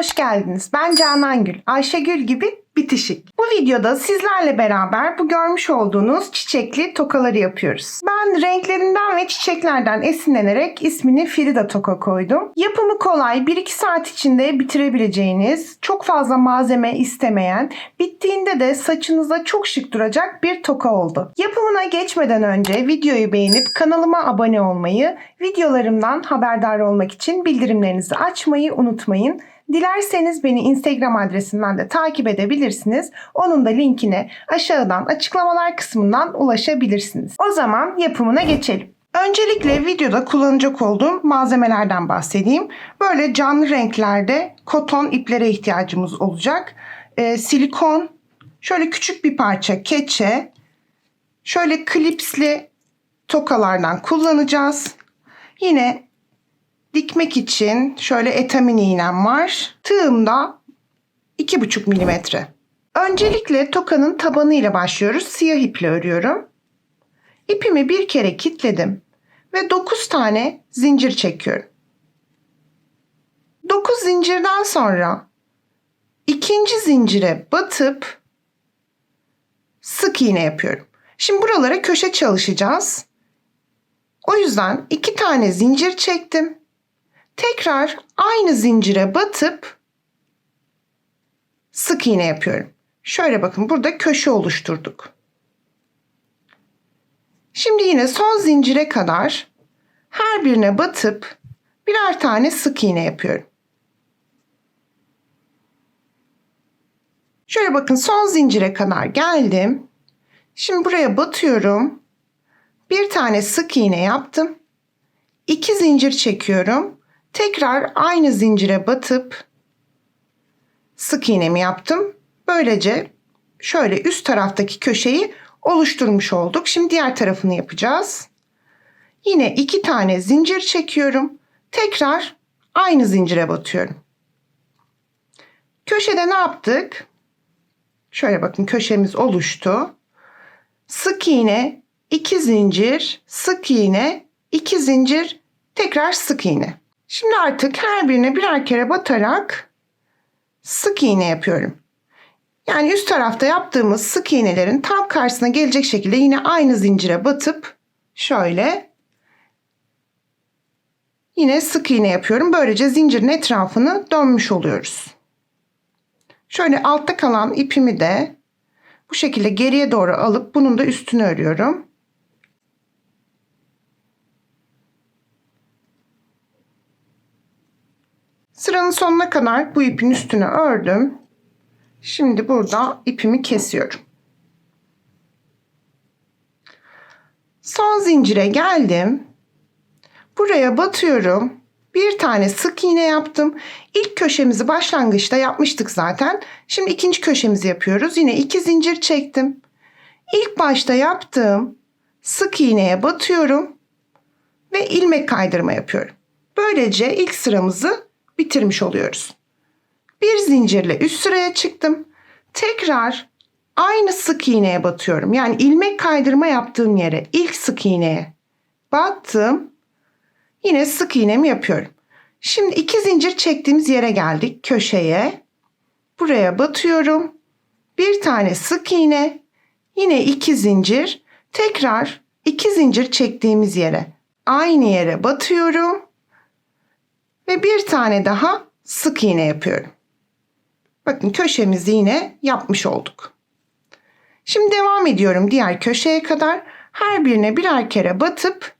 Hoş geldiniz. Ben Canan Gül. Ayşegül gibi bitişik. Bu videoda sizlerle beraber bu görmüş olduğunuz çiçekli tokaları yapıyoruz. Ben renklerinden ve çiçeklerden esinlenerek ismini Frida Toka koydum. Yapımı kolay, 1-2 saat içinde bitirebileceğiniz, çok fazla malzeme istemeyen, bittiğinde de saçınıza çok şık duracak bir toka oldu. Yapımına geçmeden önce videoyu beğenip kanalıma abone olmayı, videolarımdan haberdar olmak için bildirimlerinizi açmayı unutmayın. Dilerseniz beni Instagram adresimden de takip edebilirsiniz. Onun da linkine aşağıdan açıklamalar kısmından ulaşabilirsiniz. O zaman yapımına geçelim. Öncelikle videoda kullanacak olduğum malzemelerden bahsedeyim. Böyle canlı renklerde koton iplere ihtiyacımız olacak. Ee, silikon, şöyle küçük bir parça keçe, şöyle klipsli tokalardan kullanacağız. Yine dikmek için şöyle etamin iğnem var. Tığım da 2,5 milimetre. Öncelikle tokanın tabanı ile başlıyoruz. Siyah iple örüyorum. İpimi bir kere kilitledim ve 9 tane zincir çekiyorum. 9 zincirden sonra ikinci zincire batıp sık iğne yapıyorum. Şimdi buralara köşe çalışacağız. O yüzden iki tane zincir çektim tekrar aynı zincire batıp sık iğne yapıyorum. Şöyle bakın burada köşe oluşturduk. Şimdi yine son zincire kadar her birine batıp birer tane sık iğne yapıyorum. Şöyle bakın son zincire kadar geldim. Şimdi buraya batıyorum. Bir tane sık iğne yaptım. İki zincir çekiyorum. Tekrar aynı zincire batıp sık iğnemi yaptım. Böylece şöyle üst taraftaki köşeyi oluşturmuş olduk. Şimdi diğer tarafını yapacağız. Yine iki tane zincir çekiyorum. Tekrar aynı zincire batıyorum. Köşede ne yaptık? Şöyle bakın köşemiz oluştu. Sık iğne, iki zincir, sık iğne, iki zincir, tekrar sık iğne. Şimdi artık her birine birer kere batarak sık iğne yapıyorum. Yani üst tarafta yaptığımız sık iğnelerin tam karşısına gelecek şekilde yine aynı zincire batıp şöyle yine sık iğne yapıyorum. Böylece zincirin etrafını dönmüş oluyoruz. Şöyle altta kalan ipimi de bu şekilde geriye doğru alıp bunun da üstünü örüyorum. Sıranın sonuna kadar bu ipin üstüne ördüm. Şimdi burada ipimi kesiyorum. Son zincire geldim. Buraya batıyorum. Bir tane sık iğne yaptım. İlk köşemizi başlangıçta yapmıştık zaten. Şimdi ikinci köşemizi yapıyoruz. Yine iki zincir çektim. İlk başta yaptığım sık iğneye batıyorum ve ilmek kaydırma yapıyorum. Böylece ilk sıramızı bitirmiş oluyoruz. Bir zincirle üst sıraya çıktım. Tekrar aynı sık iğneye batıyorum. Yani ilmek kaydırma yaptığım yere ilk sık iğneye battım. Yine sık iğnemi yapıyorum. Şimdi iki zincir çektiğimiz yere geldik köşeye. Buraya batıyorum. Bir tane sık iğne, yine iki zincir, tekrar iki zincir çektiğimiz yere aynı yere batıyorum ve bir tane daha sık iğne yapıyorum. Bakın köşemizi yine yapmış olduk. Şimdi devam ediyorum diğer köşeye kadar. Her birine birer kere batıp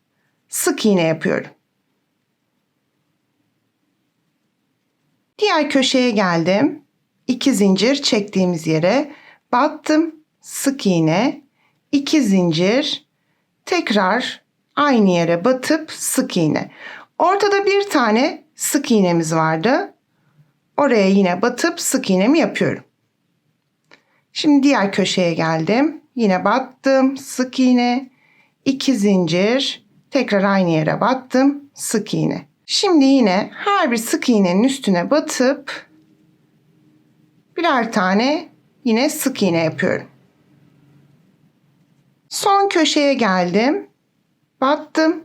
sık iğne yapıyorum. Diğer köşeye geldim. İki zincir çektiğimiz yere battım. Sık iğne, iki zincir, tekrar aynı yere batıp sık iğne. Ortada bir tane sık iğnemiz vardı. Oraya yine batıp sık iğnemi yapıyorum. Şimdi diğer köşeye geldim. Yine battım, sık iğne, iki zincir, tekrar aynı yere battım, sık iğne. Şimdi yine her bir sık iğnenin üstüne batıp birer tane yine sık iğne yapıyorum. Son köşeye geldim. Battım.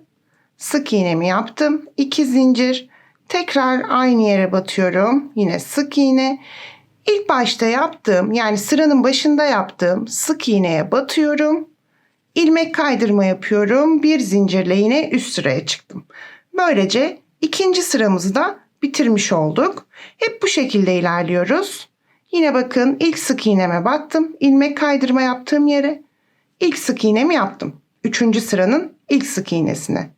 Sık iğnemi yaptım. 2 zincir. Tekrar aynı yere batıyorum. Yine sık iğne. İlk başta yaptığım yani sıranın başında yaptığım sık iğneye batıyorum. İlmek kaydırma yapıyorum. Bir zincirle yine üst sıraya çıktım. Böylece ikinci sıramızı da bitirmiş olduk. Hep bu şekilde ilerliyoruz. Yine bakın ilk sık iğneme battım. İlmek kaydırma yaptığım yere ilk sık iğnemi yaptım. Üçüncü sıranın ilk sık iğnesine.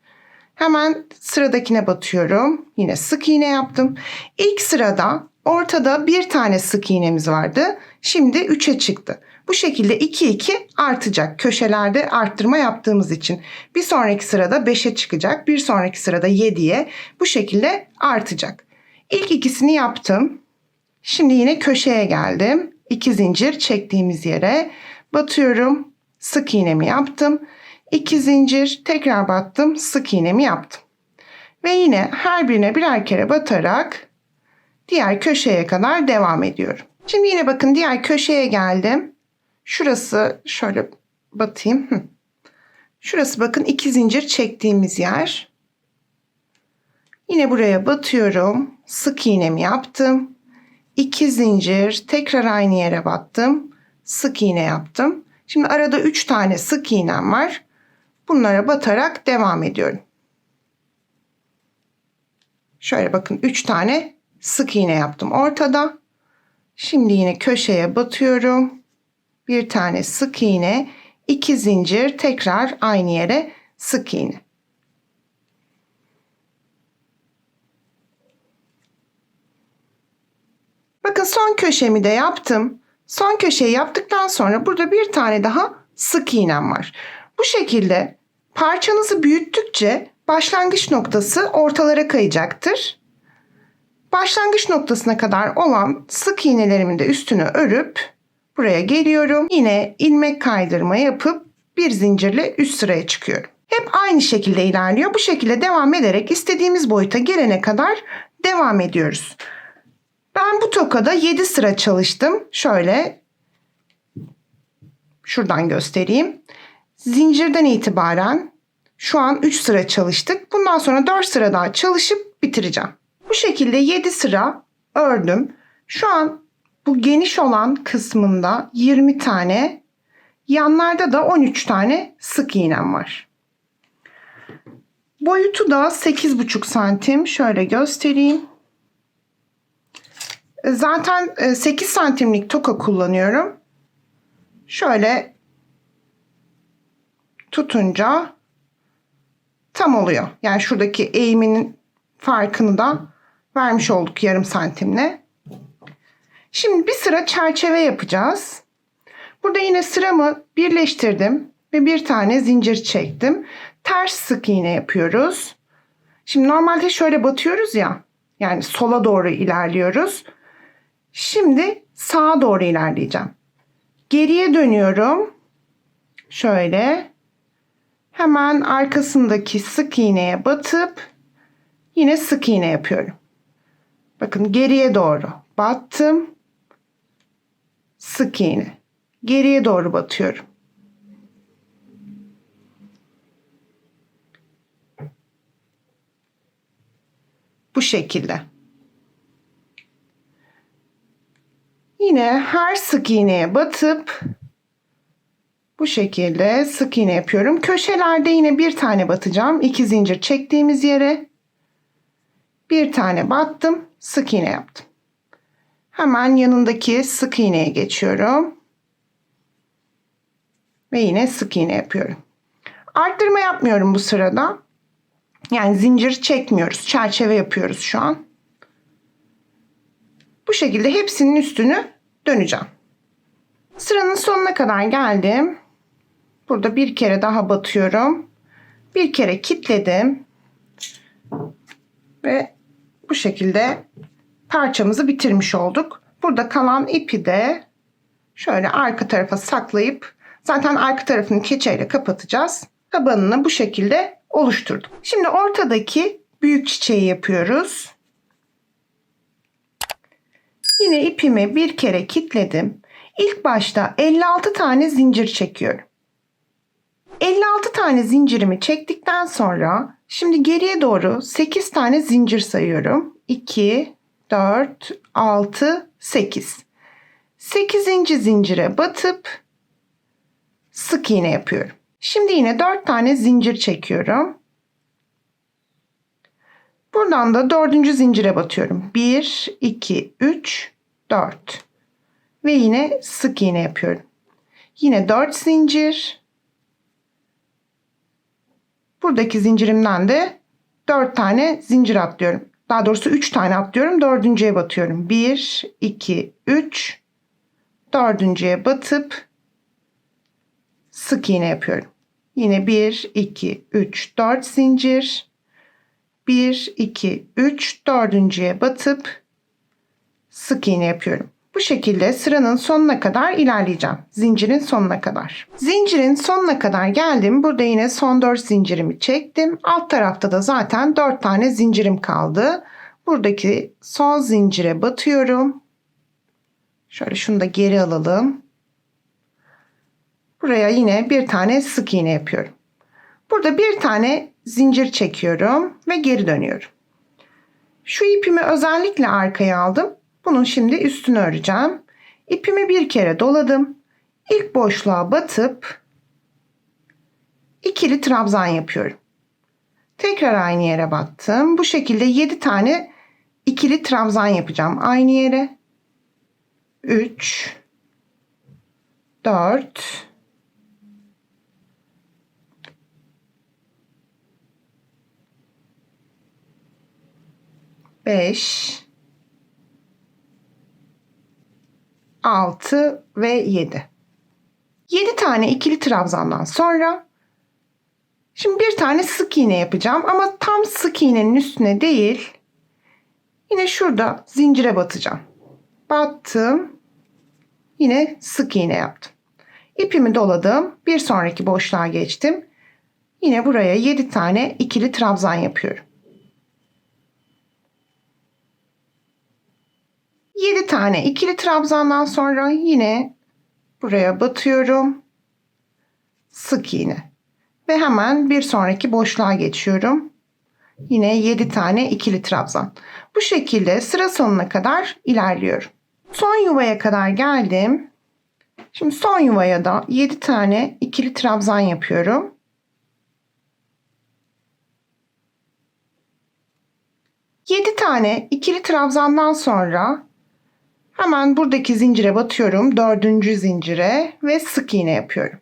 Hemen sıradakine batıyorum. Yine sık iğne yaptım. İlk sırada ortada bir tane sık iğnemiz vardı. Şimdi 3'e çıktı. Bu şekilde 2 2 artacak. Köşelerde arttırma yaptığımız için. Bir sonraki sırada 5'e çıkacak. Bir sonraki sırada 7'ye. Bu şekilde artacak. İlk ikisini yaptım. Şimdi yine köşeye geldim. 2 zincir çektiğimiz yere batıyorum. Sık iğnemi yaptım. 2 zincir tekrar battım. Sık iğnemi yaptım. Ve yine her birine birer kere batarak diğer köşeye kadar devam ediyorum. Şimdi yine bakın diğer köşeye geldim. Şurası şöyle batayım. Şurası bakın iki zincir çektiğimiz yer. Yine buraya batıyorum. Sık iğnemi yaptım. 2 zincir tekrar aynı yere battım. Sık iğne yaptım. Şimdi arada 3 tane sık iğnem var. Bunlara batarak devam ediyorum. Şöyle bakın 3 tane sık iğne yaptım ortada. Şimdi yine köşeye batıyorum. Bir tane sık iğne, 2 zincir tekrar aynı yere sık iğne. Bakın son köşemi de yaptım. Son köşeyi yaptıktan sonra burada bir tane daha sık iğnem var. Bu şekilde parçanızı büyüttükçe başlangıç noktası ortalara kayacaktır. Başlangıç noktasına kadar olan sık iğnelerimin de üstünü örüp buraya geliyorum. Yine ilmek kaydırma yapıp bir zincirle üst sıraya çıkıyorum. Hep aynı şekilde ilerliyor. Bu şekilde devam ederek istediğimiz boyuta gelene kadar devam ediyoruz. Ben bu tokada 7 sıra çalıştım. Şöyle şuradan göstereyim. Zincirden itibaren şu an 3 sıra çalıştık. Bundan sonra 4 sıra daha çalışıp bitireceğim. Bu şekilde 7 sıra ördüm. Şu an bu geniş olan kısmında 20 tane, yanlarda da 13 tane sık iğnem var. Boyutu da 8,5 santim. Şöyle göstereyim. Zaten 8 santimlik toka kullanıyorum. Şöyle tutunca tam oluyor. Yani şuradaki eğiminin farkını da vermiş olduk yarım santimle. Şimdi bir sıra çerçeve yapacağız. Burada yine sıramı birleştirdim ve bir tane zincir çektim. Ters sık iğne yapıyoruz. Şimdi normalde şöyle batıyoruz ya. Yani sola doğru ilerliyoruz. Şimdi sağa doğru ilerleyeceğim. Geriye dönüyorum. Şöyle. Hemen arkasındaki sık iğneye batıp yine sık iğne yapıyorum. Bakın geriye doğru battım. Sık iğne. Geriye doğru batıyorum. Bu şekilde. Yine her sık iğneye batıp bu şekilde sık iğne yapıyorum. Köşelerde yine bir tane batacağım. İki zincir çektiğimiz yere bir tane battım. Sık iğne yaptım. Hemen yanındaki sık iğneye geçiyorum. Ve yine sık iğne yapıyorum. Arttırma yapmıyorum bu sırada. Yani zincir çekmiyoruz. Çerçeve yapıyoruz şu an. Bu şekilde hepsinin üstünü döneceğim. Sıranın sonuna kadar geldim. Burada bir kere daha batıyorum. Bir kere kilitledim. Ve bu şekilde parçamızı bitirmiş olduk. Burada kalan ipi de şöyle arka tarafa saklayıp zaten arka tarafını keçeyle kapatacağız. Tabanını bu şekilde oluşturduk. Şimdi ortadaki büyük çiçeği yapıyoruz. Yine ipimi bir kere kilitledim. İlk başta 56 tane zincir çekiyorum. 56 tane zincirimi çektikten sonra Şimdi geriye doğru 8 tane zincir sayıyorum. 2, 4, 6, 8. 8. zincire batıp sık iğne yapıyorum. Şimdi yine 4 tane zincir çekiyorum. Buradan da dördüncü zincire batıyorum. 1, 2, 3, 4. Ve yine sık iğne yapıyorum. Yine 4 zincir. Buradaki zincirimden de 4 tane zincir atlıyorum. Daha doğrusu 3 tane atlıyorum. Dördüncüye batıyorum. 1, 2, 3. Dördüncüye batıp sık iğne yapıyorum. Yine 1, 2, 3, 4 zincir. 1, 2, 3, dördüncüye batıp sık iğne yapıyorum. Bu şekilde sıranın sonuna kadar ilerleyeceğim. Zincirin sonuna kadar. Zincirin sonuna kadar geldim. Burada yine son 4 zincirimi çektim. Alt tarafta da zaten 4 tane zincirim kaldı. Buradaki son zincire batıyorum. Şöyle şunu da geri alalım. Buraya yine bir tane sık iğne yapıyorum. Burada bir tane zincir çekiyorum ve geri dönüyorum. Şu ipimi özellikle arkaya aldım. Bunun şimdi üstünü öreceğim. İpimi bir kere doladım. İlk boşluğa batıp ikili trabzan yapıyorum. Tekrar aynı yere battım. Bu şekilde 7 tane ikili trabzan yapacağım. Aynı yere. 3 4 5 6 ve 7. 7 tane ikili trabzandan sonra şimdi bir tane sık iğne yapacağım ama tam sık iğnenin üstüne değil yine şurada zincire batacağım. Battım. Yine sık iğne yaptım. İpimi doladım. Bir sonraki boşluğa geçtim. Yine buraya 7 tane ikili trabzan yapıyorum. 7 tane ikili trabzandan sonra yine buraya batıyorum. Sık iğne. Ve hemen bir sonraki boşluğa geçiyorum. Yine 7 tane ikili trabzan. Bu şekilde sıra sonuna kadar ilerliyorum. Son yuvaya kadar geldim. Şimdi son yuvaya da 7 tane ikili trabzan yapıyorum. Yedi tane ikili trabzandan sonra Hemen buradaki zincire batıyorum. Dördüncü zincire ve sık iğne yapıyorum.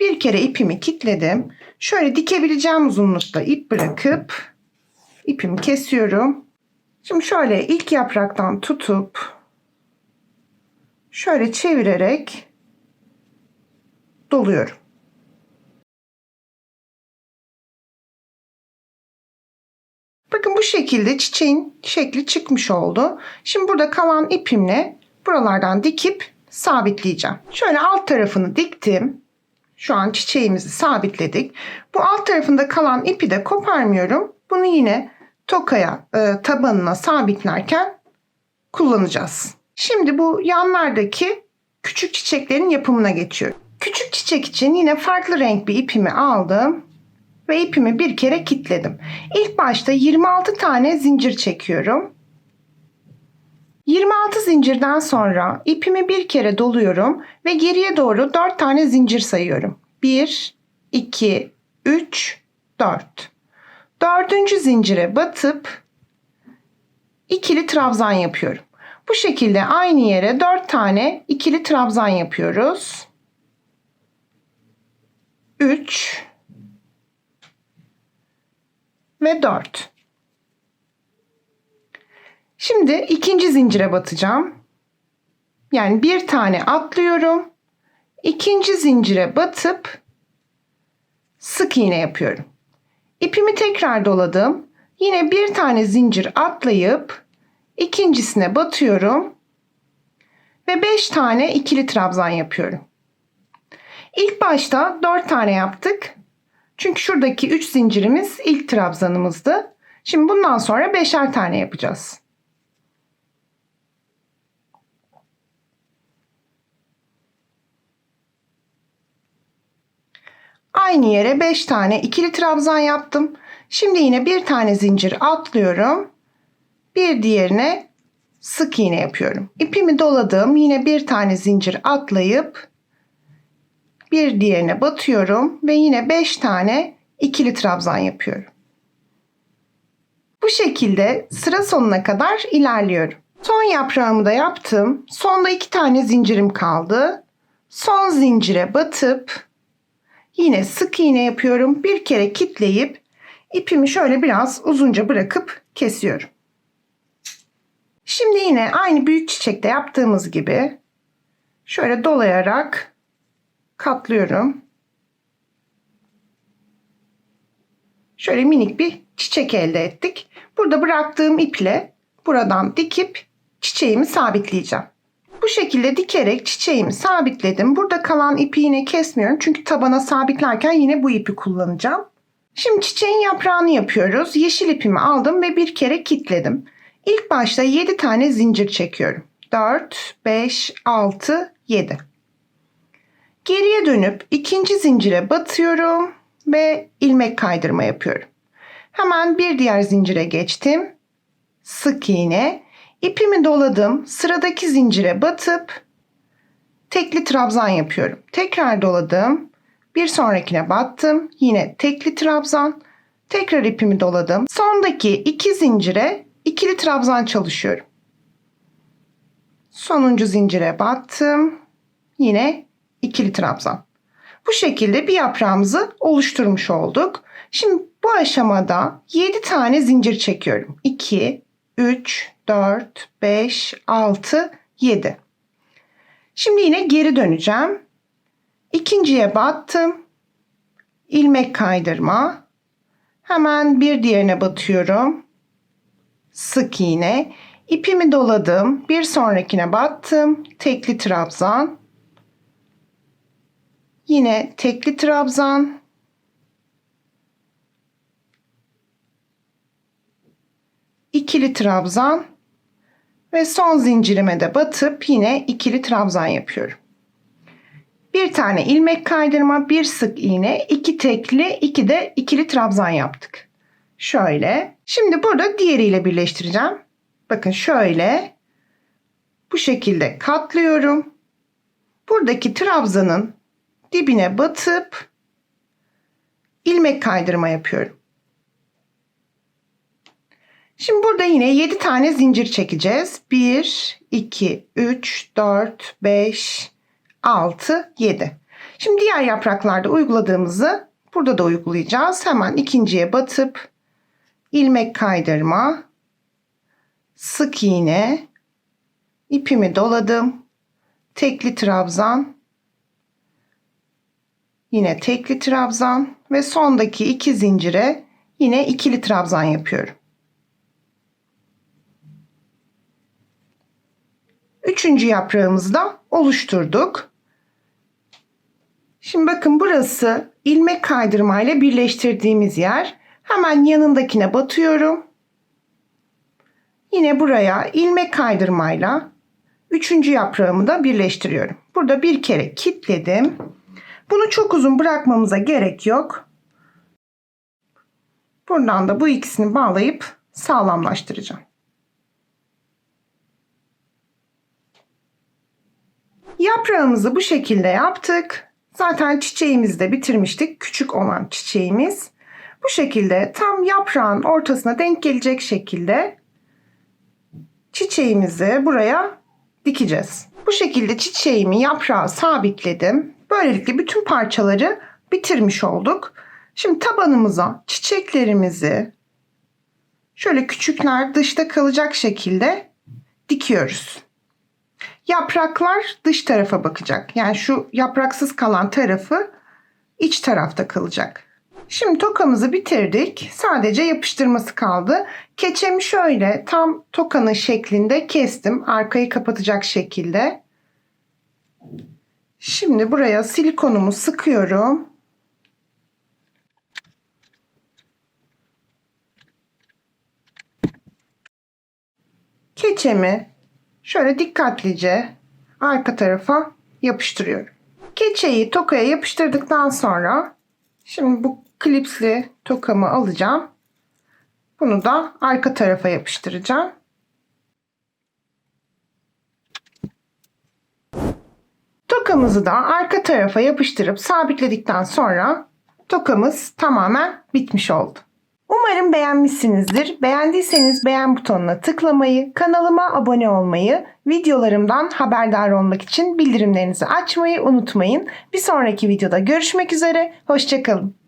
Bir kere ipimi kilitledim. Şöyle dikebileceğim uzunlukta ip bırakıp ipimi kesiyorum. Şimdi şöyle ilk yapraktan tutup şöyle çevirerek doluyorum. Bakın bu şekilde çiçeğin şekli çıkmış oldu. Şimdi burada kalan ipimle buralardan dikip sabitleyeceğim. Şöyle alt tarafını diktim. Şu an çiçeğimizi sabitledik. Bu alt tarafında kalan ipi de koparmıyorum. Bunu yine tokaya e, tabanına sabitlerken kullanacağız. Şimdi bu yanlardaki küçük çiçeklerin yapımına geçiyorum. Küçük çiçek için yine farklı renk bir ipimi aldım ve ipimi bir kere kilitledim. İlk başta 26 tane zincir çekiyorum. 26 zincirden sonra ipimi bir kere doluyorum ve geriye doğru 4 tane zincir sayıyorum. 1, 2, 3, 4. Dördüncü zincire batıp ikili trabzan yapıyorum. Bu şekilde aynı yere 4 tane ikili trabzan yapıyoruz. 3 ve 4. Şimdi ikinci zincire batacağım. Yani bir tane atlıyorum. İkinci zincire batıp sık iğne yapıyorum. İpimi tekrar doladım. Yine bir tane zincir atlayıp ikincisine batıyorum ve 5 tane ikili trabzan yapıyorum. İlk başta 4 tane yaptık. Çünkü şuradaki 3 zincirimiz ilk trabzanımızdı. Şimdi bundan sonra beşer tane yapacağız. Aynı yere 5 tane ikili trabzan yaptım. Şimdi yine bir tane zincir atlıyorum. Bir diğerine sık iğne yapıyorum. İpimi doladım. Yine bir tane zincir atlayıp bir diğerine batıyorum ve yine 5 tane ikili trabzan yapıyorum. Bu şekilde sıra sonuna kadar ilerliyorum. Son yaprağımı da yaptım. Sonda iki tane zincirim kaldı. Son zincire batıp yine sık iğne yapıyorum. Bir kere kitleyip ipimi şöyle biraz uzunca bırakıp kesiyorum. Şimdi yine aynı büyük çiçekte yaptığımız gibi şöyle dolayarak katlıyorum. Şöyle minik bir çiçek elde ettik. Burada bıraktığım iple buradan dikip çiçeğimi sabitleyeceğim. Bu şekilde dikerek çiçeğimi sabitledim. Burada kalan ipi yine kesmiyorum. Çünkü tabana sabitlerken yine bu ipi kullanacağım. Şimdi çiçeğin yaprağını yapıyoruz. Yeşil ipimi aldım ve bir kere kilitledim. İlk başta 7 tane zincir çekiyorum. 4, 5, 6, 7. Geriye dönüp ikinci zincire batıyorum ve ilmek kaydırma yapıyorum. Hemen bir diğer zincire geçtim. Sık iğne. İpimi doladım. Sıradaki zincire batıp tekli trabzan yapıyorum. Tekrar doladım. Bir sonrakine battım. Yine tekli trabzan. Tekrar ipimi doladım. Sondaki iki zincire ikili trabzan çalışıyorum. Sonuncu zincire battım. Yine ikili trabzan. Bu şekilde bir yaprağımızı oluşturmuş olduk. Şimdi bu aşamada 7 tane zincir çekiyorum. 2, 3, 4, 5, 6, 7. Şimdi yine geri döneceğim. İkinciye battım. İlmek kaydırma. Hemen bir diğerine batıyorum. Sık iğne. İpimi doladım. Bir sonrakine battım. Tekli trabzan. Yine tekli trabzan. ikili trabzan ve son zincirime de batıp yine ikili trabzan yapıyorum. Bir tane ilmek kaydırma, bir sık iğne, iki tekli, iki de ikili trabzan yaptık. Şöyle. Şimdi burada diğeriyle birleştireceğim. Bakın şöyle. Bu şekilde katlıyorum. Buradaki trabzanın dibine batıp ilmek kaydırma yapıyorum. Şimdi burada yine 7 tane zincir çekeceğiz. 1, 2, 3, 4, 5, 6, 7. Şimdi diğer yapraklarda uyguladığımızı burada da uygulayacağız. Hemen ikinciye batıp ilmek kaydırma, sık iğne, ipimi doladım, tekli trabzan, yine tekli trabzan ve sondaki iki zincire yine ikili trabzan yapıyorum. Üçüncü yaprağımızı da oluşturduk. Şimdi bakın burası ilmek kaydırma ile birleştirdiğimiz yer. Hemen yanındakine batıyorum. Yine buraya ilmek kaydırmayla üçüncü yaprağımı da birleştiriyorum. Burada bir kere kilitledim. Bunu çok uzun bırakmamıza gerek yok. Buradan da bu ikisini bağlayıp sağlamlaştıracağım. Yaprağımızı bu şekilde yaptık. Zaten çiçeğimizi de bitirmiştik. Küçük olan çiçeğimiz. Bu şekilde tam yaprağın ortasına denk gelecek şekilde çiçeğimizi buraya dikeceğiz. Bu şekilde çiçeğimi yaprağa sabitledim. Böylelikle bütün parçaları bitirmiş olduk. Şimdi tabanımıza çiçeklerimizi şöyle küçükler dışta kalacak şekilde dikiyoruz. Yapraklar dış tarafa bakacak. Yani şu yapraksız kalan tarafı iç tarafta kalacak. Şimdi tokamızı bitirdik. Sadece yapıştırması kaldı. Keçemi şöyle tam tokanın şeklinde kestim. Arkayı kapatacak şekilde. Şimdi buraya silikonumu sıkıyorum. Keçemi şöyle dikkatlice arka tarafa yapıştırıyorum. Keçeyi tokaya yapıştırdıktan sonra şimdi bu klipsli tokamı alacağım Bunu da arka tarafa yapıştıracağım. Tokamızı da arka tarafa yapıştırıp sabitledikten sonra tokamız tamamen bitmiş oldu. Umarım beğenmişsinizdir. Beğendiyseniz beğen butonuna tıklamayı, kanalıma abone olmayı, videolarımdan haberdar olmak için bildirimlerinizi açmayı unutmayın. Bir sonraki videoda görüşmek üzere, hoşçakalın.